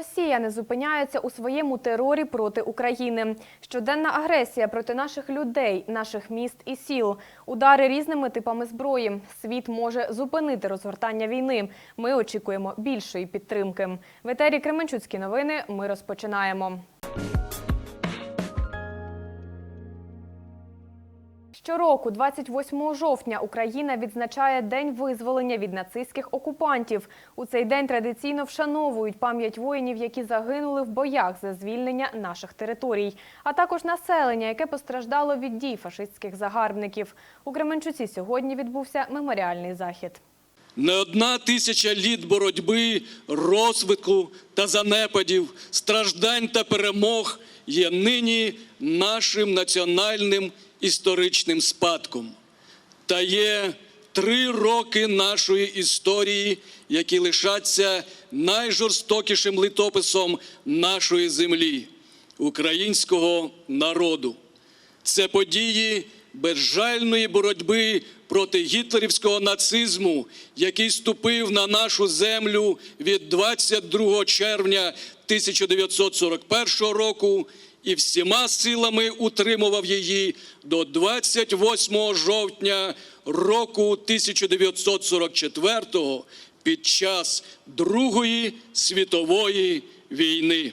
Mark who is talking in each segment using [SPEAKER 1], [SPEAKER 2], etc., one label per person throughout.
[SPEAKER 1] Росія не зупиняється у своєму терорі проти України. Щоденна агресія проти наших людей, наших міст і сіл, удари різними типами зброї. Світ може зупинити розгортання війни. Ми очікуємо більшої підтримки. В етері Кременчуцькі новини. Ми розпочинаємо. Щороку, 28 жовтня, Україна відзначає День визволення від нацистських окупантів. У цей день традиційно вшановують пам'ять воїнів, які загинули в боях за звільнення наших територій, а також населення, яке постраждало від дій фашистських загарбників. У Кременчуці сьогодні відбувся меморіальний захід.
[SPEAKER 2] Не одна тисяча літ боротьби, розвитку та занепадів, страждань та перемог є нині нашим національним історичним спадком. Та є три роки нашої історії, які лишаться найжорстокішим литописом нашої землі, українського народу. Це події безжальної боротьби проти гітлерівського нацизму, який ступив на нашу землю від 22 червня 1941 року і всіма силами утримував її до 28 жовтня року 1944 під час Другої світової війни.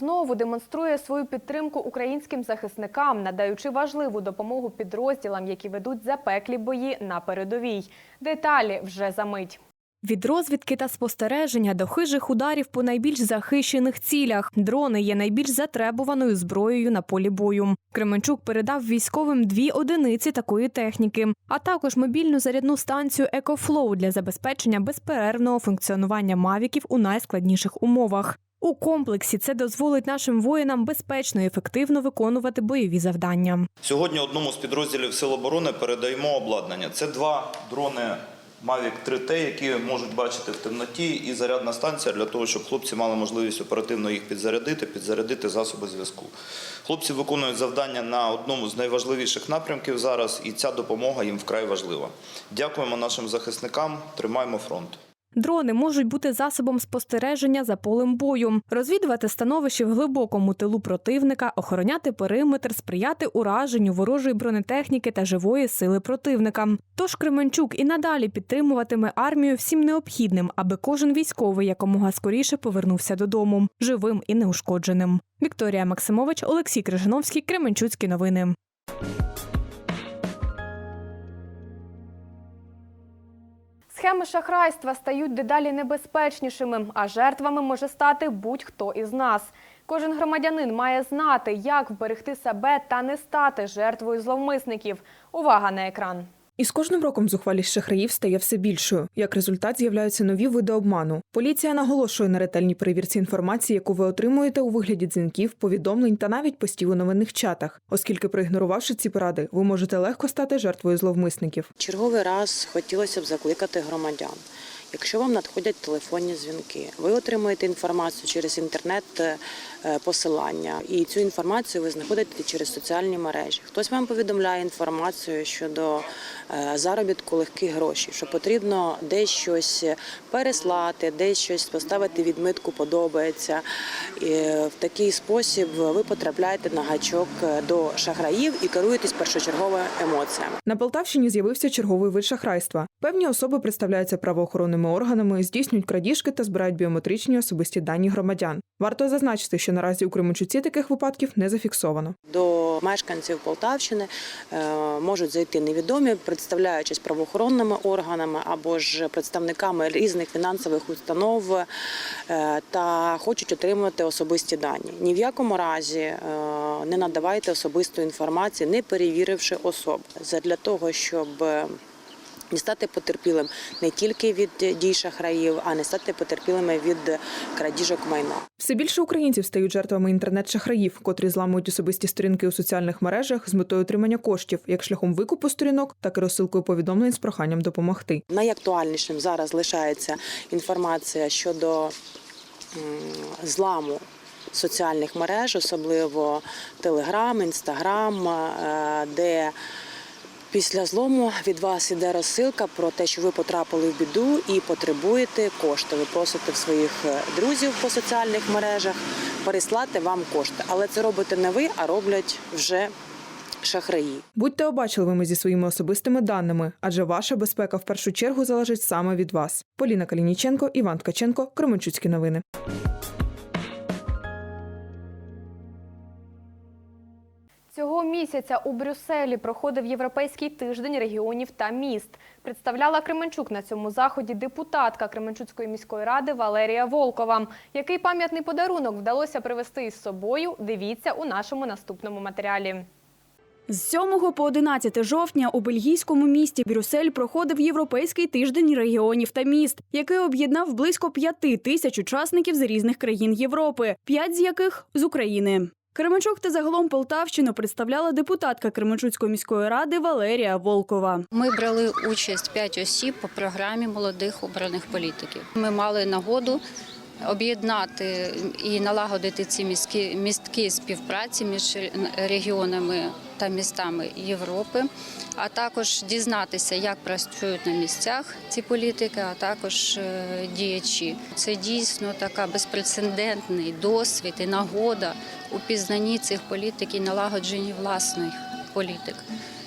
[SPEAKER 1] Знову демонструє свою підтримку українським захисникам, надаючи важливу допомогу підрозділам, які ведуть запеклі бої на передовій. Деталі вже за мить. Від розвідки та спостереження до хижих ударів по найбільш захищених цілях дрони є найбільш затребуваною зброєю на полі бою. Кременчук передав військовим дві одиниці такої техніки, а також мобільну зарядну станцію «Екофлоу» для забезпечення безперервного функціонування мавіків у найскладніших умовах. У комплексі це дозволить нашим воїнам безпечно і ефективно виконувати бойові завдання.
[SPEAKER 3] Сьогодні одному з підрозділів Сил оборони передаємо обладнання. Це два дрони Mavic 3T, які можуть бачити в темноті, і зарядна станція для того, щоб хлопці мали можливість оперативно їх підзарядити, підзарядити засоби зв'язку. Хлопці виконують завдання на одному з найважливіших напрямків зараз, і ця допомога їм вкрай важлива. Дякуємо нашим захисникам, тримаємо фронт.
[SPEAKER 1] Дрони можуть бути засобом спостереження за полем бою, розвідувати становище в глибокому тилу противника, охороняти периметр, сприяти ураженню ворожої бронетехніки та живої сили противника. Тож Кременчук і надалі підтримуватиме армію всім необхідним, аби кожен військовий якомога скоріше повернувся додому, живим і неушкодженим. Вікторія Максимович, Олексій Крижановський, Кременчуцькі новини. Схеми шахрайства стають дедалі небезпечнішими, а жертвами може стати будь-хто із нас. Кожен громадянин має знати, як вберегти себе та не стати жертвою зловмисників. Увага на екран.
[SPEAKER 4] І з кожним роком зухвалість шахраїв стає все більшою. Як результат, з'являються нові види обману. Поліція наголошує на ретельній перевірці інформації, яку ви отримуєте у вигляді дзвінків, повідомлень та навіть постів у новинних чатах, оскільки, проігнорувавши ці поради, ви можете легко стати жертвою зловмисників.
[SPEAKER 5] Черговий раз хотілося б закликати громадян. Якщо вам надходять телефонні дзвінки, ви отримуєте інформацію через інтернет-посилання, і цю інформацію ви знаходите через соціальні мережі. Хтось вам повідомляє інформацію щодо е, заробітку легких грошей, що потрібно десь щось переслати, десь щось поставити відмитку подобається. І в такий спосіб ви потрапляєте на гачок до шахраїв і керуєтесь першочерговими емоціями.
[SPEAKER 4] На Полтавщині з'явився черговий вид шахрайства. Певні особи представляються правоохоронними органами, здійснюють крадіжки та збирають біометричні особисті дані громадян. Варто зазначити, що наразі у Кременчуці таких випадків не зафіксовано.
[SPEAKER 5] До мешканців Полтавщини е, можуть зайти невідомі, представляючись правоохоронними органами або ж представниками різних фінансових установ е, та хочуть отримати особисті дані. Ні в якому разі е, не надавайте особисту інформацію, не перевіривши особу. Задля того, щоб Не стати потерпілим не тільки від дій шахраїв, а не стати потерпілими від крадіжок майна.
[SPEAKER 4] Все більше українців стають жертвами інтернет-шахраїв, котрі зламують особисті сторінки у соціальних мережах з метою отримання коштів, як шляхом викупу сторінок, так і розсилкою повідомлень з проханням допомогти.
[SPEAKER 5] Найактуальнішим зараз лишається інформація щодо зламу соціальних мереж, особливо Телеграм, Інстаграм, де після злому від вас іде розсилка про те, що ви потрапили в біду і потребуєте кошти. Ви просите в своїх е, друзів по соціальних мережах переслати вам кошти. Але це робите не ви, а роблять вже шахраї.
[SPEAKER 4] Будьте обачливими зі своїми особистими даними, адже ваша безпека в першу чергу залежить саме від вас. Поліна Калініченко, Іван Ткаченко, Кременчуцькі новини.
[SPEAKER 1] Цього місяця у Брюсселі проходив Європейський тиждень регіонів та міст. Представляла Кременчук на цьому заході депутатка Кременчуцької міської ради Валерія Волкова. Який пам'ятний подарунок вдалося привезти із собою? Дивіться у нашому наступному матеріалі.
[SPEAKER 6] З 7 по 11 жовтня у бельгійському місті Брюссель проходив Європейський тиждень регіонів та міст, який об'єднав близько п'яти тисяч учасників з різних країн Європи, п'ять з яких з України. Кременчук та загалом Полтавщину представляла депутатка Кременчуцької міської ради Валерія Волкова.
[SPEAKER 7] Ми брали участь п'ять осіб по програмі молодих обраних політиків. Ми мали нагоду об'єднати і налагодити ці міські містки співпраці між регіонами та містами Європи, а також дізнатися, як працюють на місцях ці політики, а також е, діячі. Це дійсно така безпрецедентний досвід і нагода у пізнанні цих політик і налагодженні власних політик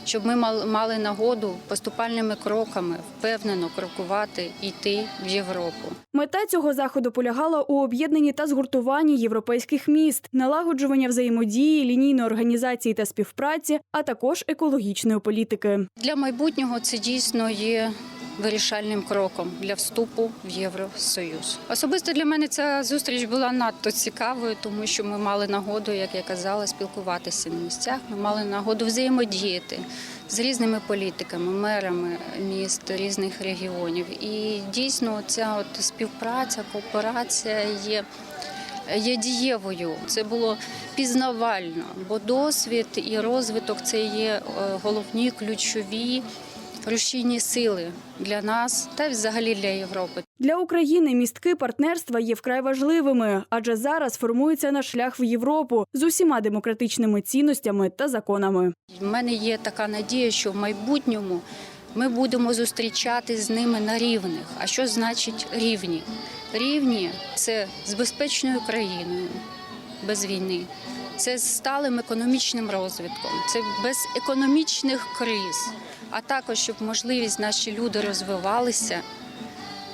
[SPEAKER 7] щоб ми мал- мали нагоду поступальними кроками впевнено крокувати і йти в Європу.
[SPEAKER 6] Мета цього заходу полягала у об'єднанні та згуртуванні європейських міст, налагоджування взаємодії, лінійної організації та співпраці, а також екологічної політики.
[SPEAKER 7] Для майбутнього це дійсно є вирішальним кроком для вступу в Євросоюз. Особисто для мене ця зустріч була надто цікавою, тому що ми мали нагоду, як я казала, спілкуватися на місцях. Ми мали нагоду взаємодіяти з різними політиками, мерами міст різних регіонів. І дійсно ця от співпраця, кооперація є. Є дієвою, це було пізнавально, бо досвід і розвиток це є е, головні ключові рушійні сили для нас та взагалі для Європи.
[SPEAKER 6] Для України містки партнерства є вкрай важливими, адже зараз формується наш шлях в Європу з усіма демократичними цінностями та законами.
[SPEAKER 7] У мене є така надія, що в майбутньому ми будемо зустрічати з ними на рівних. А що значить рівні? Рівні це з безпечною країною без війни, це з сталим економічним розвитком, це без економічних криз, а також щоб можливість наші люди розвивалися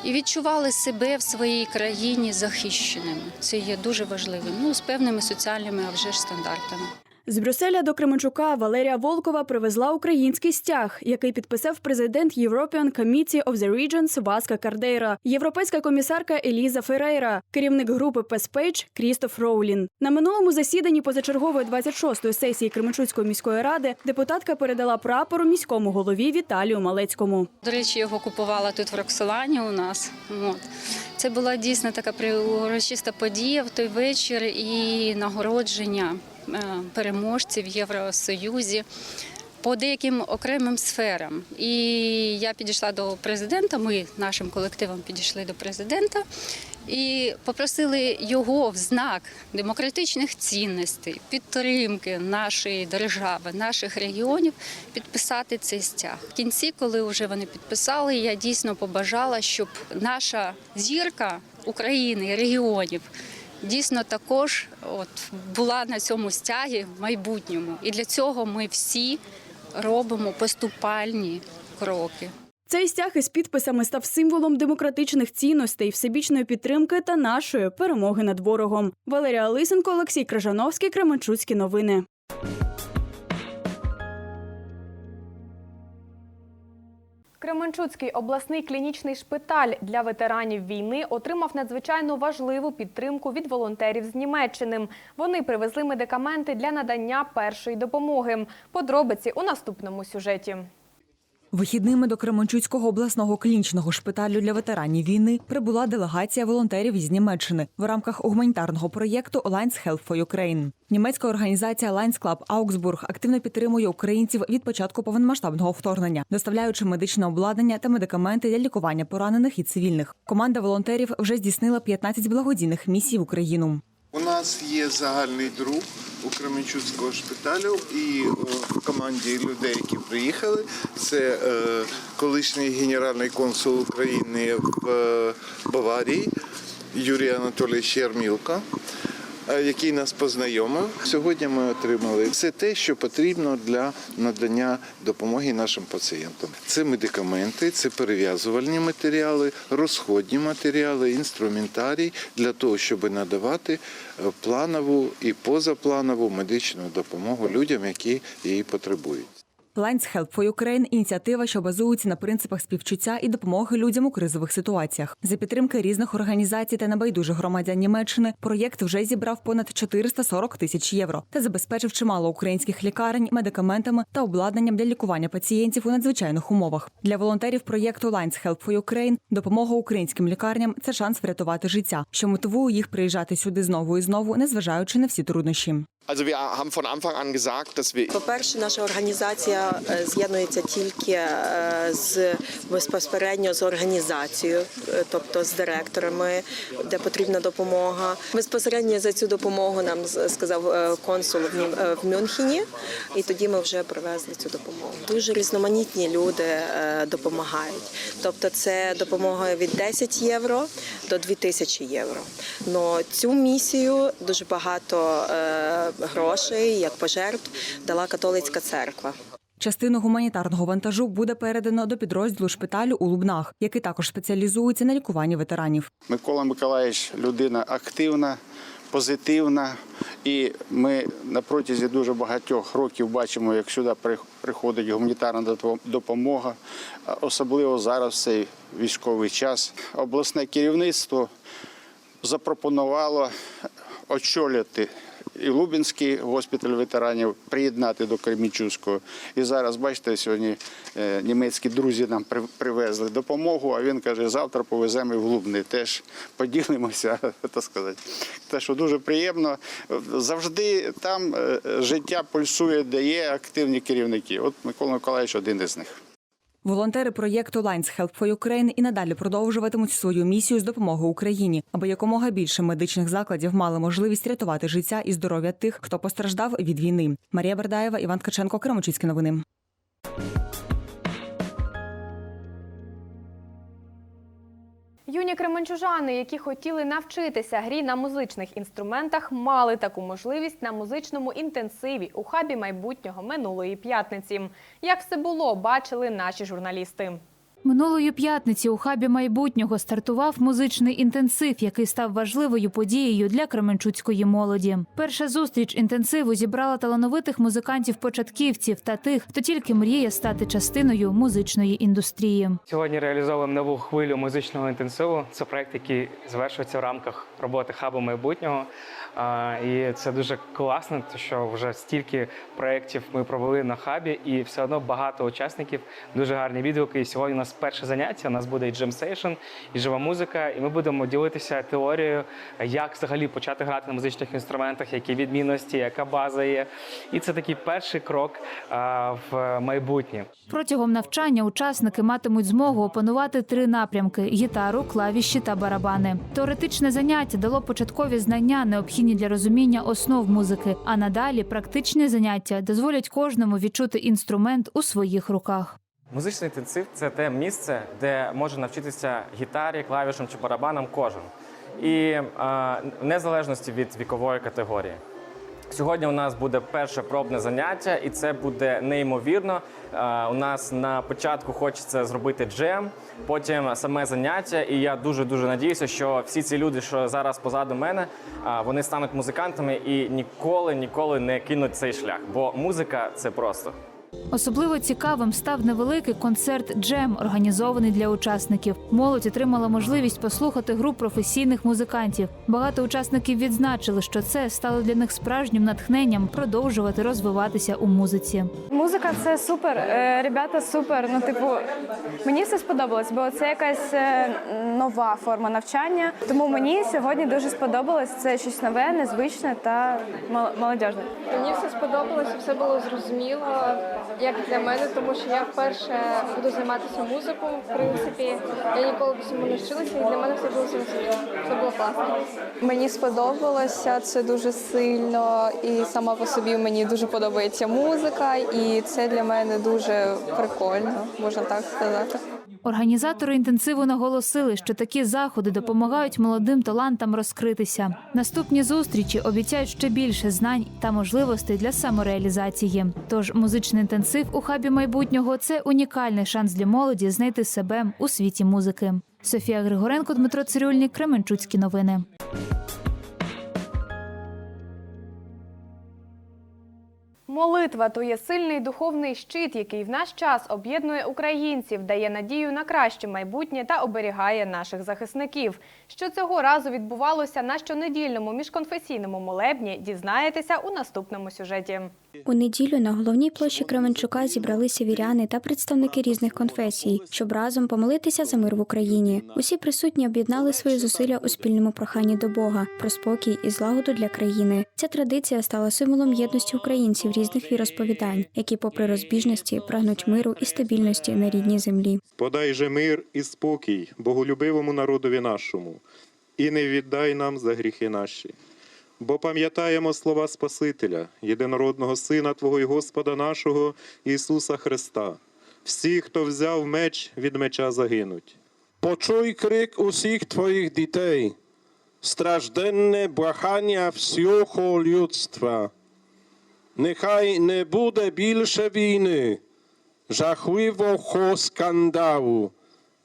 [SPEAKER 7] і відчували себе в своїй країні захищеними. Це є дуже важливим. Ну з певними соціальними, а вже ж стандартами.
[SPEAKER 6] З Брюсселя до Кременчука Валерія Волкова привезла український стяг, який підписав президент European Committee of the Regions Васка Кардейра, європейська комісарка Еліза Ферейра, керівник групи Песпейдж Крістоф Роулін. На минулому засіданні позачергової 26-ї сесії Кременчуцької міської ради депутатка передала прапору міському голові Віталію Малецькому.
[SPEAKER 7] До речі, його купувала тут в Роксолані у нас. От. Це була дійсно така приурочиста подія в той вечір і нагородження переможців в Євросоюзі по деяким окремим сферам. І я підійшла до президента. Ми нашим колективом підійшли до президента і попросили його в знак демократичних цінностей, підтримки нашої держави, наших регіонів підписати цей стяг. В кінці, коли вже вони підписали, я дійсно побажала, щоб наша зірка України регіонів. Дійсно, також от була на цьому стягі в майбутньому, і для цього ми всі робимо поступальні кроки.
[SPEAKER 6] Цей стяг із підписами став символом демократичних цінностей, всебічної підтримки та нашої перемоги над ворогом. Валерія Лисенко, Олексій Крижановський, Кременчуцькі новини.
[SPEAKER 1] Кременчуцький обласний клінічний шпиталь для ветеранів війни отримав надзвичайно важливу підтримку від волонтерів з Німеччини. Вони привезли медикаменти для надання першої допомоги. Подробиці у наступному сюжеті.
[SPEAKER 8] Вихідними до Кременчуцького обласного клінічного шпиталю для ветеранів війни прибула делегація волонтерів із Німеччини в рамках гуманітарного проєкту Alliance Health for Ukraine. Німецька організація Alliance Club Augsburg активно підтримує українців від початку повномасштабного вторгнення, доставляючи медичне обладнання та медикаменти для лікування поранених і цивільних. Команда волонтерів вже здійснила 15 благодійних місій в Україну.
[SPEAKER 9] У нас є загальний друг у Кременчуцького шпиталю і е, в команді людей, які приїхали. Це е, колишній генеральний консул України в е, Баварії Юрій Анатолійович Ярмілко, е, який нас познайомив. Сьогодні ми отримали все те, що потрібно для надання допомоги нашим пацієнтам. Це медикаменти, це перев'язувальні матеріали, розходні матеріали, інструментарій для того, щоб надавати е, планову і позапланову медичну допомогу людям, які її потребують.
[SPEAKER 8] Alliance Help for Ukraine – ініціатива, що базується на принципах співчуття і допомоги людям у кризових ситуаціях. За підтримки різних організацій та небайдужих громадян Німеччини проєкт вже зібрав понад 440 тисяч євро та забезпечив чимало українських лікарень медикаментами та обладнанням для лікування пацієнтів у надзвичайних умовах. Для волонтерів проєкту Alliance Help for Ukraine допомога українським лікарням це шанс врятувати життя, що мотивує їх приїжджати сюди знову і знову, незважаючи на всі труднощі.
[SPEAKER 10] Wir
[SPEAKER 5] По-перше, наша організація е, з'єднується тільки е, з безпосередньо з організацією, е, тобто з директорами, де потрібна допомога. Безпосередньо за цю допомогу нам сказав консул в Мюнхені, і тоді ми вже привезли цю допомогу. Дуже різноманітні люди допомагають. Тобто, це допомога від 10 євро до 2000 євро. Но цю місію дуже багато грошей, як пожертв, дала католицька церква.
[SPEAKER 8] Частину гуманітарного вантажу буде передано до підрозділу шпиталю у Лубнах, який також спеціалізується на лікуванні ветеранів.
[SPEAKER 11] Микола Миколаївич людина активна, позитивна, і ми на протязі дуже багатьох років бачимо, як сюди при- приходить гуманітарна допомога, особливо зараз в цей військовий час. Обласне керівництво запропонувало очолити і Лубінський госпіталь ветеранів, приєднати до Кремічуського. І зараз, бачите, сьогодні е, німецькі друзі нам привезли допомогу, а він каже, завтра повеземо і в Лубни. Теж поділимося, так сказати. Те, що дуже приємно. Завжди там е, життя пульсує, де є активні керівники. От Микола Миколаївич один із них.
[SPEAKER 8] Волонтери проєкту Lines Help for Ukraine і надалі продовжуватимуть свою місію з допомоги Україні, аби якомога більше медичних закладів мали можливість рятувати життя і здоров'я тих, хто постраждав від війни. Марія Бердаєва, Іван Ткаченко, Кремочицькі новини.
[SPEAKER 1] Юні кременчужани, які хотіли навчитися грі на музичних інструментах, мали таку можливість на музичному інтенсиві у хабі майбутнього минулої п'ятниці. Як все було, бачили наші журналісти.
[SPEAKER 12] Минулої п'ятниці у хабі майбутнього стартував музичний інтенсив, який став важливою подією для кременчуцької молоді. Перша зустріч інтенсиву зібрала талановитих музикантів-початківців та тих, хто тільки мріє стати частиною музичної індустрії.
[SPEAKER 13] Сьогодні реалізовуємо нову хвилю музичного інтенсиву. Це проект, який завершується в рамках роботи хабу майбутнього. І це дуже класно, що вже стільки проєктів ми провели на хабі, і все одно багато учасників, дуже гарні відгуки. І сьогодні у нас перше заняття. У нас буде і джем сейшн, і жива музика. І ми будемо ділитися теорією, як взагалі почати грати на музичних інструментах, які відмінності, яка база є. І це такий перший крок в майбутнє.
[SPEAKER 12] Протягом навчання учасники матимуть змогу опанувати три напрямки: гітару, клавіші та барабани. Теоретичне заняття дало початкові знання, необхідні для розуміння основ музики. А надалі практичні заняття дозволять кожному відчути інструмент у своїх руках.
[SPEAKER 13] Музичний інтенсив це те місце, де може навчитися гітарі, клавішам чи барабанам кожен. І е, в незалежності від вікової категорії. Сьогодні у нас буде перше пробне заняття, і це буде неймовірно. Е, У нас на початку хочеться зробити джем, потім саме заняття. І я дуже дуже надіюся, що всі ці люди, що зараз позаду мене, е, вони стануть музикантами і ніколи ніколи не кинуть цей шлях. Бо музика це просто.
[SPEAKER 12] Особливо цікавим став невеликий концерт Джем, організований для учасників. Молодь отримала можливість послухати гру професійних музикантів. Багато учасників відзначили, що це стало для них справжнім натхненням продовжувати розвиватися у музиці.
[SPEAKER 14] Музика це супер. е, Ребята супер. Ну, типу, мені все сподобалось, бо це якась е, нова форма навчання. Тому мені сьогодні дуже сподобалось. Це щось нове, незвичне та мол- молодіжне.
[SPEAKER 15] Мені все сподобалося, все було зрозуміло, як для мене, тому що я вперше буду займатися музикою, в принципі. Я ніколи до цьому не вчилася, і для мене все було зрозуміло. Все було класно.
[SPEAKER 14] Мені сподобалося це дуже сильно, і сама по собі мені дуже подобається музика, і це для мене дуже прикольно, можна так сказати.
[SPEAKER 12] Організатори інтенсиву наголосили, що такі заходи допомагають молодим талантам розкритися. Наступні зустрічі обіцяють ще більше знань та можливостей для самореалізації. Тож музичний інтенсив у хабі майбутнього це унікальний шанс для молоді знайти себе у світі музики. Софія Григоренко, Дмитро Цирюльник, Кременчуцькі новини.
[SPEAKER 1] Молитва то є сильний духовний щит, який в наш час об'єднує українців, дає надію на краще майбутнє та оберігає наших захисників. Що цього разу відбувалося на щонедільному міжконфесійному молебні, дізнаєтеся у наступному сюжеті.
[SPEAKER 16] У неділю на головній площі Кременчука зібралися віряни та представники різних конфесій, щоб разом помолитися за мир в Україні. Усі присутні об'єднали свої зусилля у спільному проханні до Бога про спокій і злагоду для країни. Ця традиція стала символом єдності українців різних віросповідань, які, попри розбіжності, прагнуть миру і стабільності на рідній землі.
[SPEAKER 17] Подай же мир і спокій боголюбивому народові нашому, і не віддай нам за гріхи наші. Бо пам'ятаємо слова Спасителя, єдинородного Сина Твого і Господа нашого Ісуса Христа. Всі, хто взяв меч, від меча загинуть.
[SPEAKER 18] Почуй крик усіх твоїх дітей, стражденне благання всього людства. Нехай не буде більше війни, жахливого скандалу,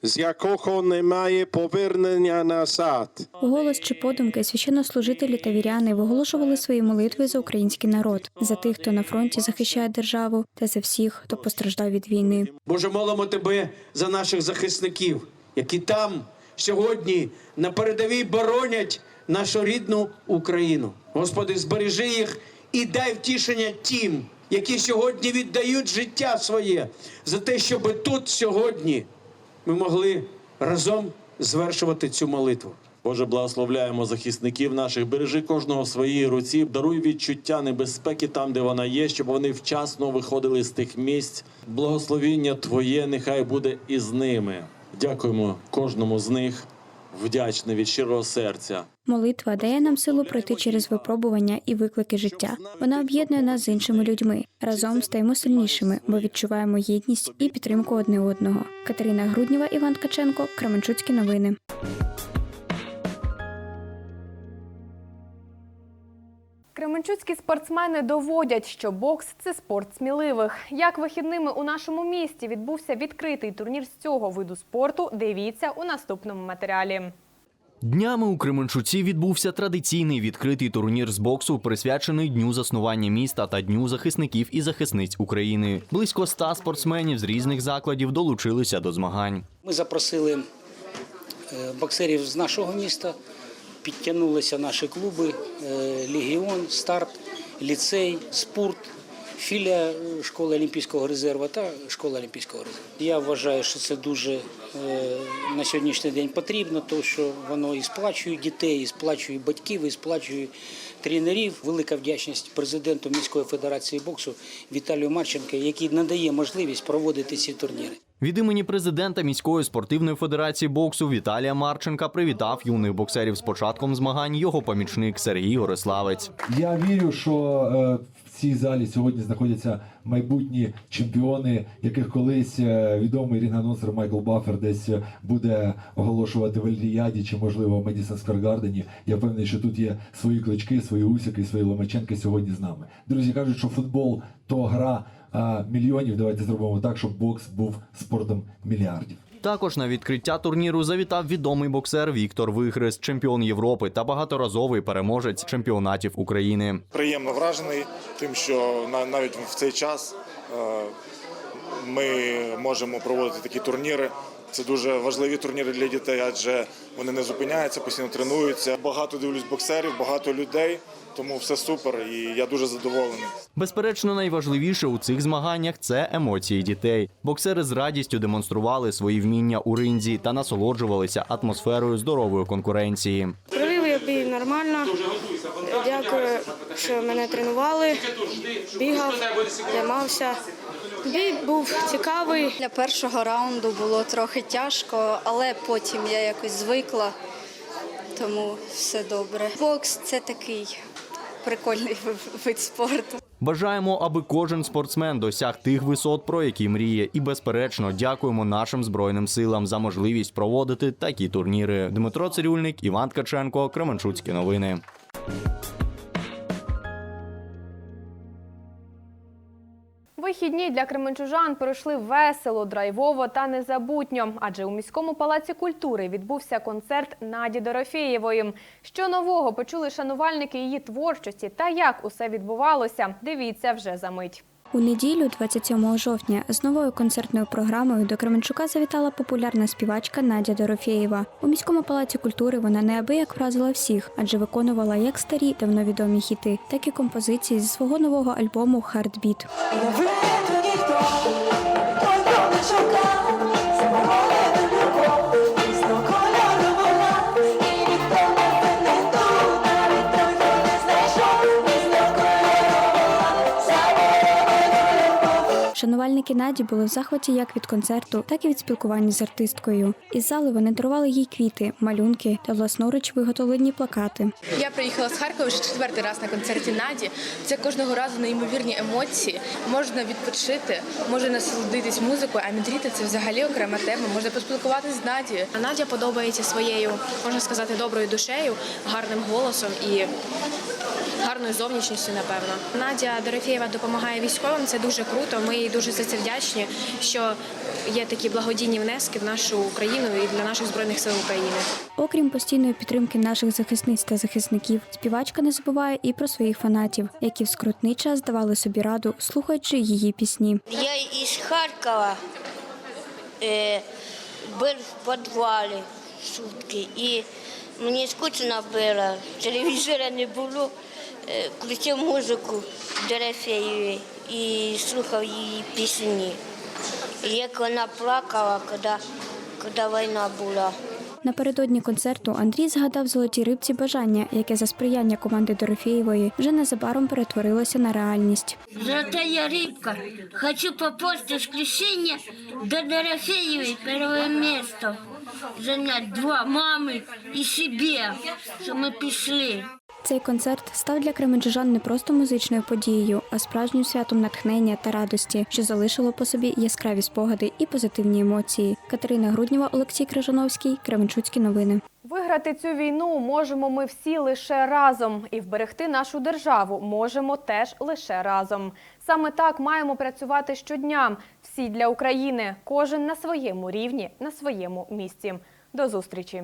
[SPEAKER 18] з якого немає повернення назад.
[SPEAKER 16] Голос чи подумки священнослужителі та віряни виголошували свої молитви за український народ, за тих, хто на фронті захищає державу, та за всіх, хто постраждав від війни.
[SPEAKER 19] Боже, молимо тебе за наших захисників, які там сьогодні на передовій боронять нашу рідну Україну. Господи, збережи їх і дай втішення тим, які сьогодні віддають життя своє за те, щоб тут сьогодні ми могли разом звершувати цю молитву.
[SPEAKER 20] Боже, благословляємо захисників наших. Бережи кожного в своїй руці. Даруй відчуття небезпеки там, де вона є, щоб вони вчасно виходили з тих місць. Благословіння Твоє нехай буде із ними. Дякуємо кожному з них. Вдячний від щирого серця.
[SPEAKER 16] Молитва дає нам силу пройти через випробування і виклики життя. Вона об'єднує нас з іншими людьми. Разом стаємо сильнішими, бо відчуваємо єдність і підтримку одне одного. Катерина Грудніва, Іван Ткаченко, Кременчуцькі новини.
[SPEAKER 1] Кременчуцькі спортсмени доводять, що бокс це спорт сміливих. Як вихідними у нашому місті відбувся відкритий турнір з цього виду спорту, дивіться у наступному матеріалі.
[SPEAKER 21] Днями у Кременчуці відбувся традиційний відкритий турнір з боксу, присвячений дню заснування міста та дню захисників і захисниць України. Близько ста спортсменів з різних закладів долучилися до змагань.
[SPEAKER 22] Ми запросили е, боксерів з нашого міста, підтягнулися наші клуби е, Легіон, Старт, ліцей, спорт, філія е, школи Олімпійського резерву та школа Олімпійського резерву. Я вважаю, що це дуже е, на сьогоднішній день потрібно, тому що воно і сплачує дітей, і сплачує батьків, і сплачує тренерів. Велика вдячність президенту міської федерації боксу Віталію Марченко, який надає можливість проводити ці турніри.
[SPEAKER 21] Від імені президента міської спортивної федерації боксу Віталія Марченка привітав юних боксерів з початком змагань його помічник Сергій Гориславець.
[SPEAKER 23] Я вірю, що е, в цій залі сьогодні знаходяться майбутні чемпіони, яких колись е, відомий рінг-анонсер Майкл Баффер десь буде оголошувати в Ельріяді чи можливо в Медісон Сквер Гардені. Я впевнений, що тут є свої клички, свої усики, свої ломаченки сьогодні з нами. Друзі кажуть, що футбол то гра мільйонів. Давайте зробимо так, щоб бокс був спортом мільярдів.
[SPEAKER 21] Також на відкриття турніру завітав відомий боксер Віктор Вихрест, чемпіон Європи та багаторазовий переможець чемпіонатів України.
[SPEAKER 24] приємно вражений тим, що на- навіть в цей час е,
[SPEAKER 25] ми можемо проводити такі турніри. Це дуже важливі турніри для дітей, адже вони не зупиняються, постійно тренуються. Багато дивлюсь боксерів, багато людей, тому все супер, і я дуже задоволений.
[SPEAKER 21] Безперечно, найважливіше у цих змаганнях це емоції дітей. Боксери з радістю демонстрували свої вміння у ринзі та насолоджувалися атмосферою здорової конкуренції.
[SPEAKER 26] Провів я бій нормально. Дякую, що мене тренували, бігав, займався. Бій був цікавий.
[SPEAKER 27] Для першого раунду було трохи тяжко, але потім я якось звикла, тому все добре. Бокс це такий прикольний вид спорту.
[SPEAKER 21] Бажаємо, аби кожен спортсмен досяг тих висот, про які мріє, і безперечно дякуємо нашим збройним силам за можливість проводити такі турніри. Дмитро Цирюльник, Іван Ткаченко, Кременчуцькі новини.
[SPEAKER 1] Вихідні для кременчужан пройшли весело, драйвово та незабутньо, адже у міському палаці культури відбувся концерт Наді Дорофєєвої. Що нового почули шанувальники її творчості та як усе відбувалося, дивіться вже за мить.
[SPEAKER 16] У неділю, 27 жовтня, з новою концертною програмою до Кременчука завітала популярна співачка Надя Дорофєєва. У міському палаці культури вона неабияк вразила всіх, адже виконувала як старі давно відомі хіти, так і композиції зі свого нового альбому «Хардбіт». Шанувальники Наді були в захваті як від концерту, так і від спілкування з артисткою. Із зали вони дарували їй квіти, малюнки та власноруч виготовлені плакати.
[SPEAKER 24] Я приїхала з Харкова вже четвертий раз на концерті Наді. Це кожного разу неймовірні емоції. Можна відпочити, можна насолодитись музикою, а мідріти це взагалі окрема тема. Можна поспілкуватися з Надією.
[SPEAKER 28] Надя подобається своєю, можна сказати, доброю душею, гарним голосом і гарною зовнішністю, напевно. Надя Дорофєєва допомагає військовим. Це дуже круто. Ми їй дуже за це вдячні, що є такі благодійні внески в нашу Україну і для наших збройних сил України.
[SPEAKER 16] Окрім постійної підтримки наших захисниць та захисників, співачка не забуває і про своїх фанатів, які в скрутний час давали собі раду, слухаючи її пісні.
[SPEAKER 29] Я из Харькова э, был в подвале сутки, и мне скучно было, телевизора не було, э, включив музику Дорофеєвої і слухав її пісні. І як вона плакала, коли, коли війна була.
[SPEAKER 16] Напередодні концерту Андрій згадав золоті рибці бажання, яке за сприяння команди Дорофєєвої вже незабаром перетворилося на реальність.
[SPEAKER 29] Золотая рыбка. Хочу попасть в воскресенье до Дорофеевой первое место. Занять два мамы и себе, что мы пішли.
[SPEAKER 16] Цей концерт став для кременчужан не просто музичною подією, а справжнім святом натхнення та радості, що залишило по собі яскраві спогади і позитивні емоції. Катерина Груднєва, Олексій Крижановський, Кременчуцькі новини.
[SPEAKER 1] Виграти цю війну можемо ми всі лише разом, і вберегти нашу державу можемо теж лише разом. Саме так маємо працювати щодня. Всі для України, кожен на своєму рівні, на своєму місці. До зустрічі.